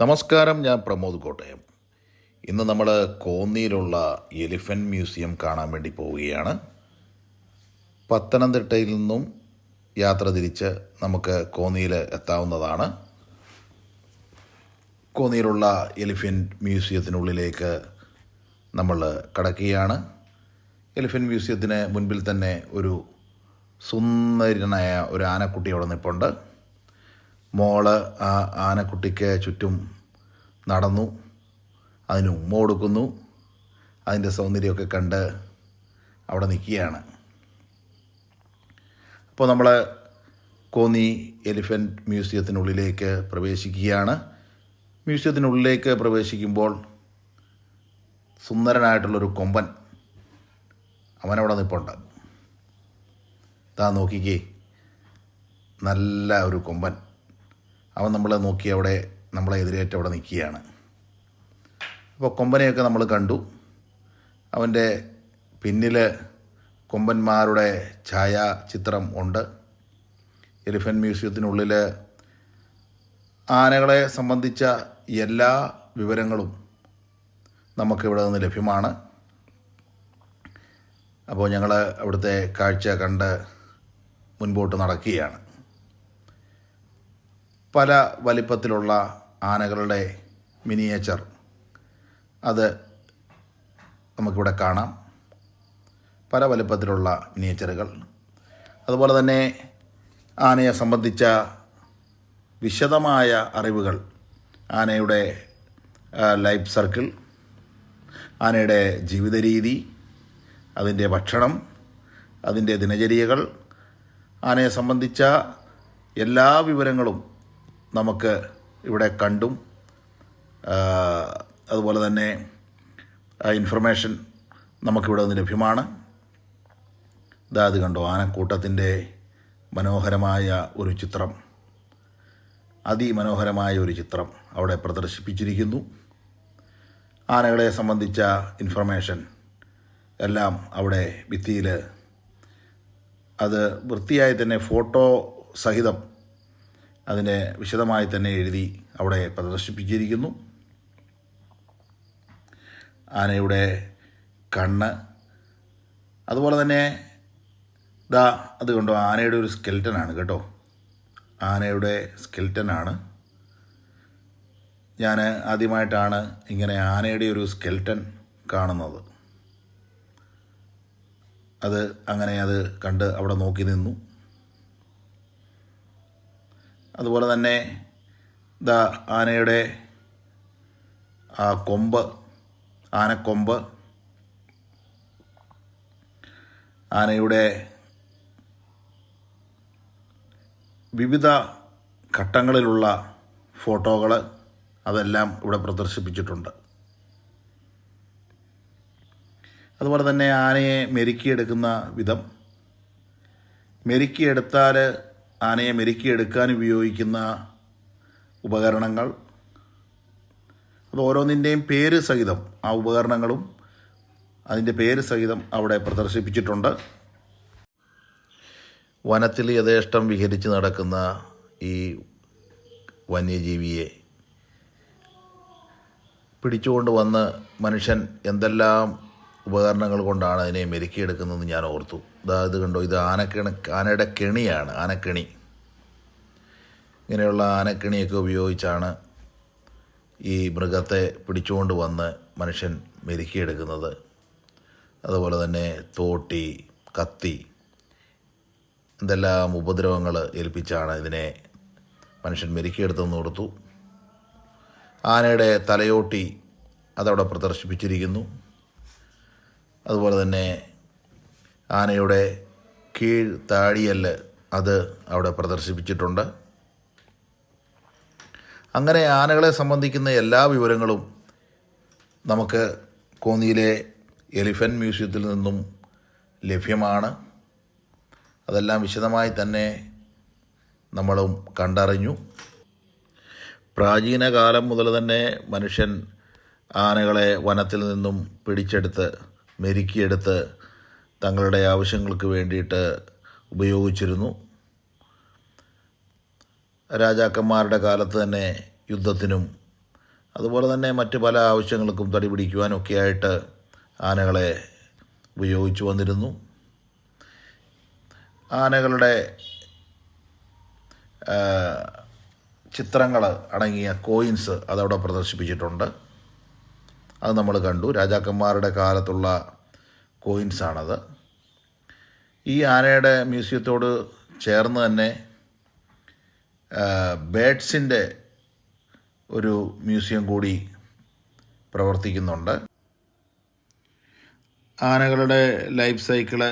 നമസ്കാരം ഞാൻ പ്രമോദ് കോട്ടയം. ഇന്ന് നമ്മൾ കോന്നിയിലുള്ള എലിഫന്റ് മ്യൂസിയം കാണാൻ വേണ്ടി പോവുകയാണ്. പത്തനംതിട്ടയിൽ നിന്നും യാത്ര തിരിച്ച് നമുക്ക് കോന്നിയിൽ എത്താവുന്നതാണ്. കോന്നിയിലുള്ള എലിഫന്റ് മ്യൂസിയത്തിനുള്ളിലേക്ക് നമ്മൾ കടക്കുകയാണ്. എലിഫന്റ് മ്യൂസിയത്തിന് മുൻപിൽ തന്നെ ഒരു സുന്ദരനായ ഒരു ആനക്കുട്ടി അവിടെ നിൽപ്പുണ്ട് മോൾ ആ ആനക്കുട്ടിക്ക് ചുറ്റും നടന്നു അതിന് ഉമ്മ കൊടുക്കുന്നു അതിന്റെ സൗന്ദര്യമൊക്കെ കണ്ട് അവിടെ നിൽക്കുകയാണ്. അപ്പോൾ നമ്മൾ കോന്നി എലിഫന്റ് മ്യൂസിയത്തിനുള്ളിലേക്ക് പ്രവേശിക്കുകയാണ്. മ്യൂസിയത്തിനുള്ളിലേക്ക് പ്രവേശിക്കുമ്പോൾ സുന്ദരനായിട്ടുള്ളൊരു കൊമ്പൻ അവനവിടെ നിൽപ്പുണ്ട് താ നോക്കിക്കേ നല്ല ഒരു കൊമ്പൻ. അവൻ നമ്മളെ നോക്കി അവിടെ നമ്മളെ എതിരേറ്റ് അവിടെ നിൽക്കുകയാണ്. അപ്പോൾ കൊമ്പനെയൊക്കെ നമ്മൾ കണ്ടു. അവന്റെ പിന്നിൽ കൊമ്പന്മാരുടെ ഛായാചിത്രം ഉണ്ട്. എലിഫന്റ് മ്യൂസിയത്തിനുള്ളിൽ ആനകളെ സംബന്ധിച്ച എല്ലാ വിവരങ്ങളും നമുക്കിവിടെ നിന്ന് ലഭ്യമാണ്. അപ്പോൾ ഞങ്ങൾ അവിടുത്തെ കാഴ്ച കണ്ട് മുൻപോട്ട് നടക്കുകയാണ്. പല വലിപ്പത്തിലുള്ള ആനകളുടെ മിനിയേച്ചർ. അത് നമുക്കിവിടെ കാണാം. പല വലിപ്പത്തിലുള്ള മിനിയേച്ചറുകൾ. അതുപോലെ തന്നെ ആനയെ സംബന്ധിച്ച വിശദമായ അറിവുകൾ. ആനയുടെ ലൈഫ് സർക്കിൾ ആനയുടെ ജീവിത രീതി അതിന്റെ ഭക്ഷണം അതിന്റെ ദിനചര്യകൾ ആനയെ സംബന്ധിച്ച എല്ലാ വിവരങ്ങളും നമുക്ക് ഇവിടെ കണ്ടും അതുപോലെ തന്നെ ഇൻഫർമേഷൻ നമുക്കിവിടെ നിന്ന് ലഭ്യമാണ്. ഇതാ അത് കണ്ടോ ആനക്കൂട്ടത്തിന്റെ മനോഹരമായ ഒരു ചിത്രം. അതിമനോഹരമായ ഒരു ചിത്രം അവിടെ പ്രദർശിപ്പിച്ചിരിക്കുന്നു. ആനകളെ സംബന്ധിച്ച ഇൻഫർമേഷൻ എല്ലാം അവിടെ ഭിത്തിയിൽ അത് വൃത്തിയായി തന്നെ ഫോട്ടോ സഹിതം അതിനെ വിശദമായി തന്നെ എഴുതി അവിടെ പ്രദർശിപ്പിച്ചിരിക്കുന്നു. ആനയുടെ കണ്ണ്. അതുപോലെ തന്നെ ദാ അത് കണ്ടോ ആനയുടെ ഒരു സ്കെൽറ്റനാണ് കേട്ടോ. ആനയുടെ സ്കെൽറ്റനാണ് ഞാൻ ആദ്യമായിട്ടാണ് ഇങ്ങനെ ആനയുടെ ഒരു സ്കെൽറ്റൻ കാണുന്നത്. അത് അങ്ങനെ അത് കണ്ട് അവിടെ നോക്കി നിന്നു. അതുപോലെ തന്നെ ദ ആനയുടെ ആ കൊമ്പ് ആനക്കൊമ്പ് ആനയുടെ വിവിധ ഘട്ടങ്ങളിലുള്ള ഫോട്ടോകൾ അതെല്ലാം ഇവിടെ പ്രദർശിപ്പിച്ചിട്ടുണ്ട്. അതുപോലെ തന്നെ ആനയെ മെരുക്കിയെടുക്കുന്ന വിധം. മെരുക്കിയെടുത്താൽ ആനയെ മെരുക്കിയെടുക്കാൻ ഉപയോഗിക്കുന്ന ഉപകരണങ്ങൾ. അത് ഓരോന്നിന്റെയും പേര് സഹിതം ആ ഉപകരണങ്ങളും അതിന്റെ പേര് സഹിതം അവിടെ പ്രദർശിപ്പിച്ചിട്ടുണ്ട്. വനത്തിൽ യഥേഷ്ടം വിഹരിച്ച് നടക്കുന്ന ഈ വന്യജീവിയെ പിടിച്ചുകൊണ്ട് വന്ന് മനുഷ്യൻ എന്തെല്ലാം ഉപകരണങ്ങൾ കൊണ്ടാണ് അതിനെ മെരുക്കിയെടുക്കുന്നതെന്ന് ഞാൻ ഓർത്തു. ഇതാ ഇത് കണ്ടോ? ഇത് ആനക്കിണ ആനയുടെ കെണിയാണ് ആനക്കെണി. ഇങ്ങനെയുള്ള ആനക്കെണിയൊക്കെ ഉപയോഗിച്ചാണ് ഈ മൃഗത്തെ പിടിച്ചുകൊണ്ട് വന്ന് മനുഷ്യൻ മെരുക്കിയെടുക്കുന്നത്. അതുപോലെ തന്നെ തോട്ടി കത്തി എന്തെല്ലാം ഉപദ്രവങ്ങൾ ഏൽപ്പിച്ചാണ് ഇതിനെ മനുഷ്യൻ മെരുക്കിയെടുത്തെന്ന് ഓർത്തു. ആനയുടെ തലയോട്ടി അതവിടെ പ്രദർശിപ്പിച്ചിരിക്കുന്നു. അതുപോലെ തന്നെ ആനയുടെ കീഴ് താടിയല്ല് അത് അവിടെ പ്രദർശിപ്പിച്ചിട്ടുണ്ട്. അങ്ങനെ ആനകളെ സംബന്ധിക്കുന്ന എല്ലാ വിവരങ്ങളും നമുക്ക് കോന്നിയിലെ എലിഫന്റ് മ്യൂസിയത്തിൽ നിന്നും ലഭ്യമാണ്. അതെല്ലാം വിശദമായി തന്നെ നമ്മളും കണ്ടറിഞ്ഞു. പ്രാചീന കാലം മുതൽ തന്നെ മനുഷ്യൻ ആനകളെ വനത്തിൽ നിന്നും പിടിച്ചെടുത്ത് മെരുക്കിയെടുത്ത് തങ്ങളുടെ ആവശ്യങ്ങൾക്ക് വേണ്ടിയിട്ട് ഉപയോഗിച്ചിരുന്നു. രാജാക്കന്മാരുടെ കാലത്ത് തന്നെ യുദ്ധത്തിനും അതുപോലെ തന്നെ മറ്റ് പല ആവശ്യങ്ങൾക്കും തടി പിടിക്കുവാനൊക്കെയായിട്ട് ആനകളെ ഉപയോഗിച്ചു വന്നിരുന്നു. ആനകളുടെ ചിത്രങ്ങൾ അടങ്ങിയ കോയിൻസ് അതവിടെ പ്രദർശിപ്പിച്ചിട്ടുണ്ട്. അത് നമ്മൾ കണ്ടു. രാജാക്കന്മാരുടെ കാലത്തുള്ള കോയിൻസാണത് ഈ ആനയുടെ മ്യൂസിയത്തോട് ചേർന്ന് തന്നെ ബേഡ്സിന്റെ ഒരു മ്യൂസിയം കൂടി പ്രവർത്തിക്കുന്നുണ്ട്. ആനകളുടെ ലൈഫ് സൈക്കിൾ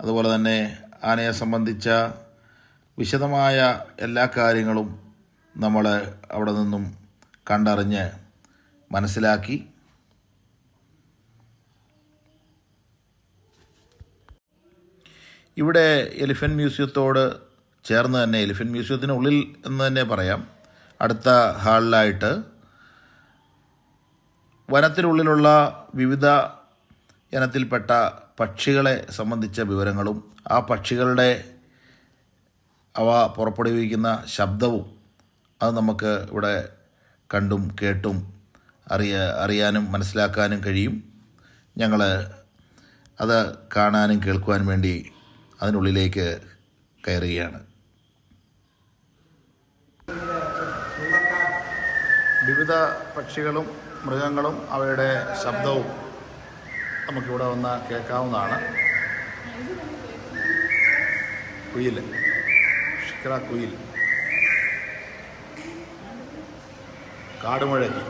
അതുപോലെ തന്നെ ആനയെ സംബന്ധിച്ച വിശദമായ എല്ലാ കാര്യങ്ങളും നമ്മൾ അവിടെ നിന്നും കണ്ടറിഞ്ഞ് മനസ്സിലാക്കി. ഇവിടെ എലിഫന്റ് മ്യൂസിയത്തോട് ചേർന്ന് തന്നെ എലിഫന്റ് മ്യൂസിയത്തിനുള്ളിൽ എന്ന് തന്നെ പറയാം. അടുത്ത ഹാളിലായിട്ട് വനത്തിനുള്ളിലുള്ള വിവിധ ഇനത്തിൽപ്പെട്ട പക്ഷികളെ സംബന്ധിച്ച വിവരങ്ങളും ആ പക്ഷികളുടെ അവ പുറപ്പെടുവിക്കുന്ന ശബ്ദവും അത് നമുക്ക് ഇവിടെ കണ്ടും കേട്ടും അറിയ അറിയാനും മനസ്സിലാക്കാനും കഴിയും. ഞങ്ങൾ അത് കാണാനും കേൾക്കുവാനും വേണ്ടി അതിനുള്ളിലേക്ക് കയറുകയാണ്. വിവിധ പക്ഷികളും മൃഗങ്ങളും അവയുടെ ശബ്ദവും നമുക്കിവിടെ വന്ന് കേൾക്കാവുന്നതാണ്. കുയിൽ ഷിക്ര കുയിൽ. കാടുമുഴക്കി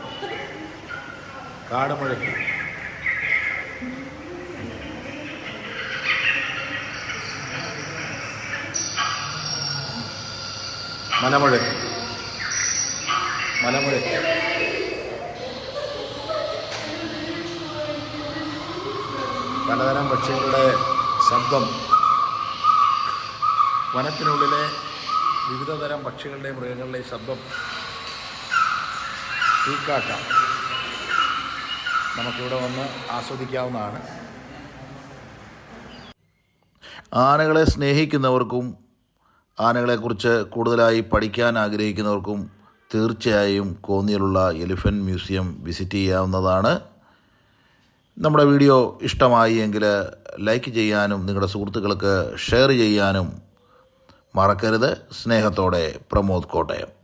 കാടുമുഴക്കി മലമുഴക്കി മനമുഴ. പലതരം പക്ഷികളുടെ ശബ്ദം വനത്തിനുള്ളിലെ വിവിധ തരം പക്ഷികളുടെയും മൃഗങ്ങളുടെയും ശബ്ദം തീക്കാക്ക നമുക്കിവിടെ വന്ന് ആസ്വദിക്കാവുന്നതാണ്. ആനകളെ സ്നേഹിക്കുന്നവർക്കും ആനകളെക്കുറിച്ച് കൂടുതലായി പഠിക്കാൻ ആഗ്രഹിക്കുന്നവർക്കും തീർച്ചയായും കോന്നിയിലുള്ള എലിഫന്റ് മ്യൂസിയം വിസിറ്റ് ചെയ്യാവുന്നതാണ്. നമ്മുടെ വീഡിയോ ഇഷ്ടമായി എങ്കിൽ ലൈക്ക് ചെയ്യാനും നിങ്ങളുടെ സുഹൃത്തുക്കൾക്ക് ഷെയർ ചെയ്യാനും മറക്കരുത്. സ്നേഹത്തോടെ പ്രമോദ് കോട്ടയം.